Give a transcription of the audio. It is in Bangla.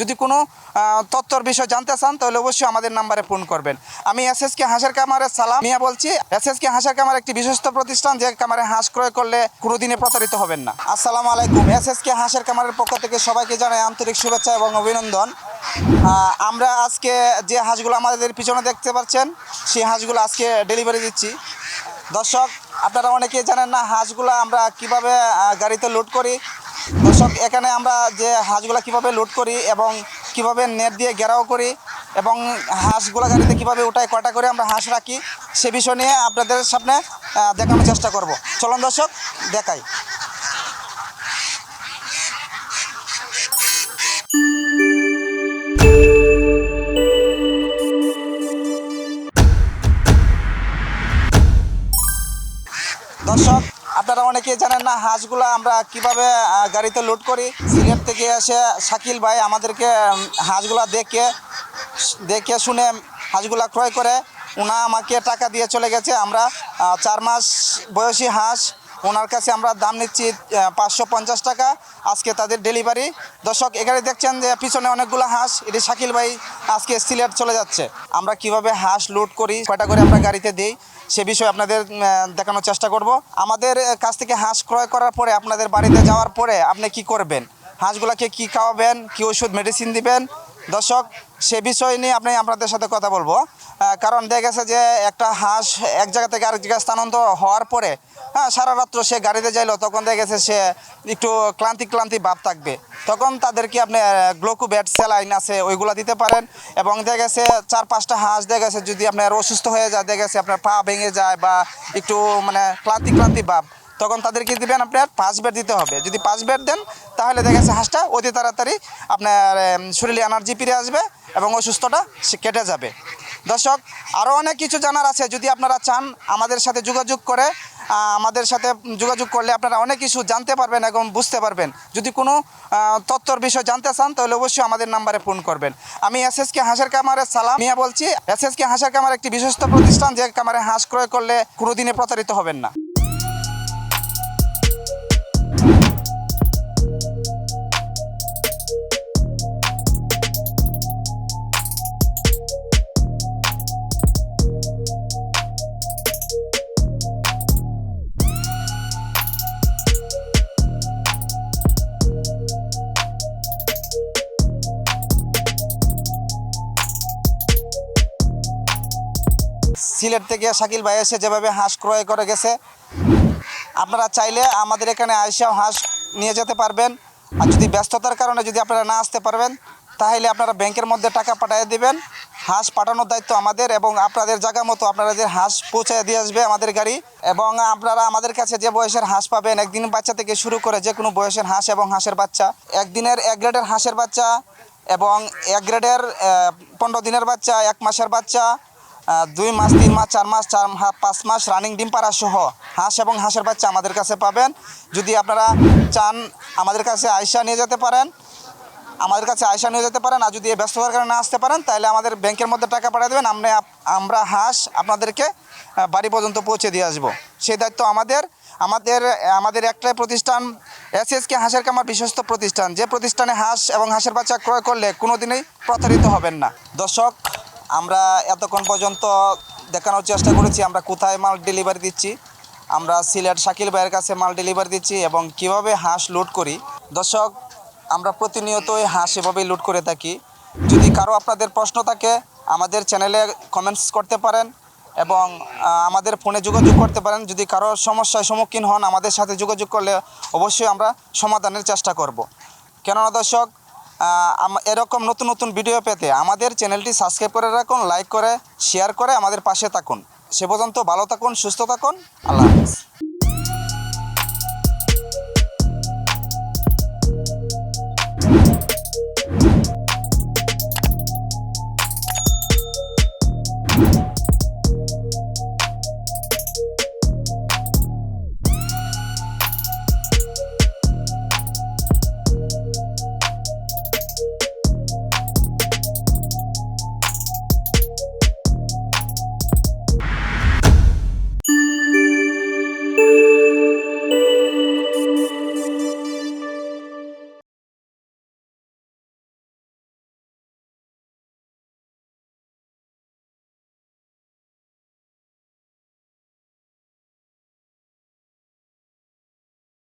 যদি কোনো তথ্যর বিষয় জানতে চান, তাহলে অবশ্যই আমাদের নাম্বারে ফোন করবেন। আমি এস এস কে হাঁসের কামারের সালাম মিয়া বলছি। এস এস কে হাঁসের কামার একটি বিশ্বস্ত প্রতিষ্ঠান, যে কামারে হাঁস ক্রয় করলে কোনোদিনে প্রতারিত হবেন না। আসসালামু আলাইকুম। এস এস কে হাঁসের কামারের পক্ষ থেকে সবাইকে জানাই আন্তরিক শুভেচ্ছা এবং অভিনন্দন। আমরা আজকে যে হাঁসগুলো আমাদের পিছনে দেখতে পাচ্ছেন, সেই হাঁসগুলো আজকে ডেলিভারি দিচ্ছি। দর্শক, আপনারা অনেকেই জানেন না হাঁসগুলো আমরা কীভাবে গাড়িতে লোড করি। দর্শক, এখানে আমরা যে হাঁসগুলা কীভাবে লোড করি এবং কীভাবে নেট দিয়ে ঘেরাও করি এবং হাঁসগুলো গাড়িতে কীভাবে উঠাই কটা করে আমরা হাঁস রাখি, সে বিষয় নিয়ে আপনাদের সামনে দেখানোর চেষ্টা করব। চলুন দর্শক, দেখাই। দর্শক আপনারা অনেকেই জানেন না হাঁসগুলো আমরা কীভাবে গাড়িতে লোড করি। সিলেট থেকে এসে শাকিল ভাই আমাদেরকে হাঁসগুলা দেখে দেখে শুনে হাঁসগুলা ক্রয় করে ওনা আমাকে টাকা দিয়ে চলে গেছে। আমরা চার মাস বয়সী হাঁস ওনার কাছে আমরা দাম নিচ্ছি পাঁচশো পঞ্চাশ টাকা। আজকে তাদের ডেলিভারি দর্শক, এখানে দেখছেন যে পিছনে অনেকগুলো হাঁস, এটি শাকিল ভাই আজকে সিলেট চলে যাচ্ছে। আমরা কীভাবে হাঁস লোড করি, কয়টা করে আমরা গাড়িতে দিই সে বিষয়ে আপনাদের দেখানোর চেষ্টা করব। আমাদের কাছ থেকে হাঁস ক্রয় করার পরে, আপনাদের বাড়িতে যাওয়ার পরে আপনি কি করবেন? হাঁসগুলাকে কি খাওয়াবেন? কি ওষুধ মেডিসিন দিবেন? দর্শক, সে বিষয় নিয়ে আপনি আপনাদের সাথে কথা বলব। কারণ দেখা গেছে যে একটা হাঁস এক জায়গা থেকে আরেক জায়গায় স্থানান্তর হওয়ার পরে হ্যাঁ সারা রাত্র সে গাড়িতে যাইলো, তখন দেখা গেছে সে একটু ক্লান্তি ক্লান্তি ভাব থাকবে। তখন তাদেরকে আপনি গ্লোকুব্যাট স্যালাইন আছে, ওইগুলো দিতে পারেন। এবং দেখা গেছে চার পাঁচটা হাঁস দেখা গেছে যদি আপনার অসুস্থ হয়ে যায়, দেখা গেছে আপনার পা ভেঙে যায় বা একটু মানে ক্লান্তি ক্লান্তি ভাব। তখন তাদেরকে দিবেন আপনার পাঁচ বেড দিতে হবে। যদি পাঁচ বেড দেন, তাহলে দেখা গেছে হাঁসটা অতি তাড়াতাড়ি আপনার শরীরে এনার্জি ফিরে আসবে এবং অসুস্থটা কেটে যাবে। দর্শক আরও অনেক কিছু জানার আছে। যদি আপনারা চান আমাদের সাথে যোগাযোগ করে আমাদের সাথে যোগাযোগ করলে আপনারা অনেক কিছু জানতে পারবেন এবং বুঝতে পারবেন। যদি কোনো তথ্যর বিষয় জানতে চান, তাহলে অবশ্যই আমাদের নাম্বারে ফোন করবেন। আমি এস এস কে হাঁসের কামারের সালাম মিয়া বলছি। এস এস কে হাঁসের কামার একটি বিশ্বস্ত প্রতিষ্ঠান, যে কামারে হাঁস ক্রয় করলে কোনোদিনে প্রতারিত হবেন না। সিলেট থেকে শাকিল ভাই এসে যেভাবে হাঁস ক্রয় করে গেছে, আপনারা চাইলে আমাদের এখানে আইসাও হাঁস নিয়ে যেতে পারবেন। আর যদি ব্যস্ততার কারণে যদি আপনারা না আসতে পারবেন, তাহলে আপনারা ব্যাংকের মধ্যে টাকা পাঠিয়ে দিবেন। হাঁস পাঠানোর দায়িত্ব আমাদের এবং আপনাদের জায়গা মতো আপনাদের হাঁস পৌঁছে দিয়ে আসবে আমাদের গাড়ি এবং আপনারা আমাদের কাছে যে বয়সের হাঁস পাবেন, একদিন বাচ্চা থেকে শুরু করে যে কোনো বয়সের হাঁস এবং হাঁসের বাচ্চা, একদিনের এক গ্রেডের হাঁসের বাচ্চা এবং এক গ্রেডের পনেরো দিনের বাচ্চা, এক মাসের বাচ্চা দুই মাস, তিন মাস, চার মাস, চার পাঁচ মাস রানিং ডিম পাড়া সহ হাঁস এবং হাঁসের বাচ্চা আমাদের কাছে পাবেন। যদি আপনারা চান আমাদের কাছে আয়সা নিয়ে যেতে পারেন, আমাদের কাছে আয়সা নিয়ে যেতে পারেন, আর যদি ব্যস্ততার কারণে আসতে পারেন, তাহলে আমাদের ব্যাংকের মধ্যে টাকা পাঠিয়ে দেবেন আমরা আমরা হাঁস আপনাদেরকে বাড়ি পর্যন্ত পৌঁছে দিয়ে আসব। সেই দায়িত্ব আমাদের। আমাদের আমাদের একটাই প্রতিষ্ঠান এস এস কে হাঁসের কামার বিশ্বস্ত প্রতিষ্ঠান। যে প্রতিষ্ঠানে হাঁস এবং হাঁসের বাচ্চা ক্রয় করলে কোনো দিনই প্রতারিত হবেন না। দর্শক আমরা এতক্ষণ পর্যন্ত দেখানোর চেষ্টা করেছি, আমরা কোথায় মাল ডেলিভারি দিচ্ছি, আমরা সিলেট শাকিল ভাইয়ের কাছে মাল ডেলিভারি দিচ্ছি এবং কীভাবে হাঁস লোড করি। দর্শক, আমরা প্রতিনিয়তই হাঁস এভাবেই লোড করে থাকি। যদি কারও আপনাদের প্রশ্ন থাকে, আমাদের চ্যানেলে কমেন্টস করতে পারেন এবং আমাদের ফোনে যোগাযোগ করতে পারেন। যদি কারও সমস্যার সম্মুখীন হন, আমাদের সাথে যোগাযোগ করলে অবশ্যই আমরা সমাধানের চেষ্টা করব। কেননা দর্শক এরকম নতুন নতুন ভিডিও পেতে আমাদের চ্যানেলটি সাবস্ক্রাইব করে রাখুন লাইক করে শেয়ার করে আমাদের পাশে থাকুন। সে পর্যন্ত ভালো থাকুন, সুস্থ থাকুন, আল্লাহ হাফিজ।